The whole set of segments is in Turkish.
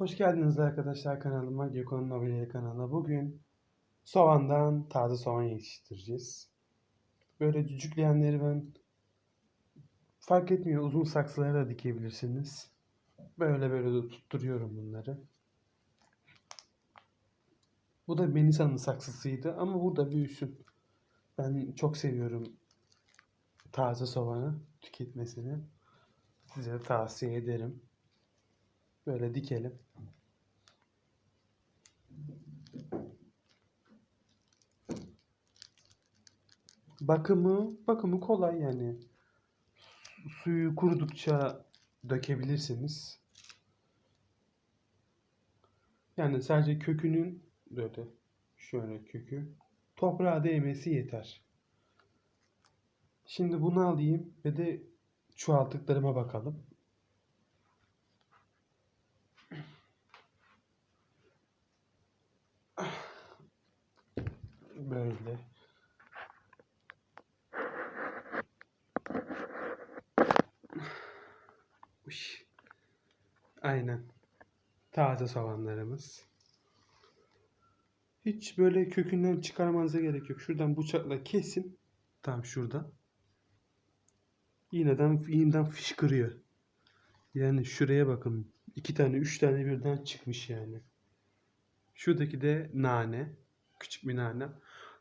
Hoş geldiniz arkadaşlar kanalıma, Gökhan'ın Mobilya kanalına. Bugün soğandan taze soğan yetiştireceğiz. Böyle cücükleyenleri ben fark etmiyor uzun saksılara da dikebilirsiniz. Böyle böyle de tutturuyorum bunları. Bu da Melisa'nın saksısıydı ama burada büyüsün. Ben çok seviyorum taze soğanı tüketmesini. Size tavsiye ederim. Böyle dikelim. Bakımı, bakımı kolay yani. Su- Suyu kurudukça dökebilirsiniz. Yani sadece kökünün böyle şöyle kökü toprağa değmesi yeter. Şimdi bunu alayım ve de çoğalttıklarıma bakalım. Böyle. Uş. Aynen. Taze soğanlarımız. Hiç böyle kökünden çıkarmanıza gerek yok. Şuradan bıçakla kesin. Tam şurada. İğneden, iğneden fışkırıyor. Yani şuraya bakın. iki tane, üç tane birden çıkmış yani. Şuradaki de nane. Küçük bir nane.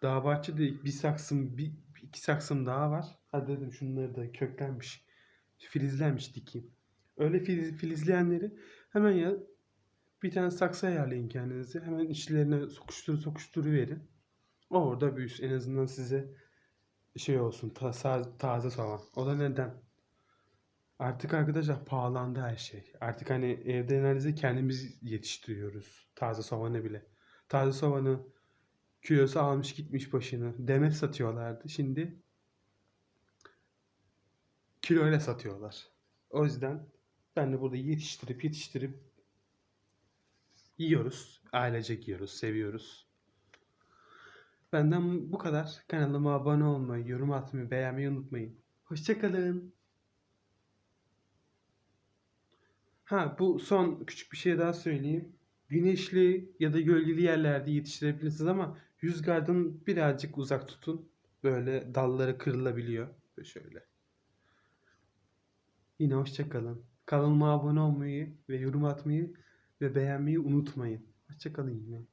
Daha bahçede bir saksım, bir, iki saksım daha var. Hadi dedim şunları da köklenmiş. Filizlenmiş dikeyim. Öyle filiz, filizleyenleri hemen ya bir tane saksı ayarlayın kendinize. Hemen içlerine sokuştur sokuşturu verin. O orada büyüsün. En azından size şey olsun. Ta, sa- taze soğan. O da neden? Artık arkadaşlar pahalandı her şey. Artık hani evde neredeyse kendimiz yetiştiriyoruz. Taze soğanı bile. Taze soğanı kilosu almış gitmiş başını. Demet satıyorlardı. Şimdi kiloyla satıyorlar. O yüzden ben de burada yetiştirip yetiştirip yiyoruz. Ailecek yiyoruz, seviyoruz. Benden bu kadar. Kanalıma abone olmayı, yorum atmayı, beğenmeyi unutmayın. Hoşçakalın. Ha bu son küçük bir şey daha söyleyeyim. Güneşli ya da gölgeli yerlerde yetiştirebilirsiniz ama rüzgardan birazcık uzak tutun. Böyle dalları kırılabiliyor. Böyle şöyle. Yine hoşçakalın. Kanalıma abone olmayı ve yorum atmayı ve beğenmeyi unutmayın. Hoşçakalın yine.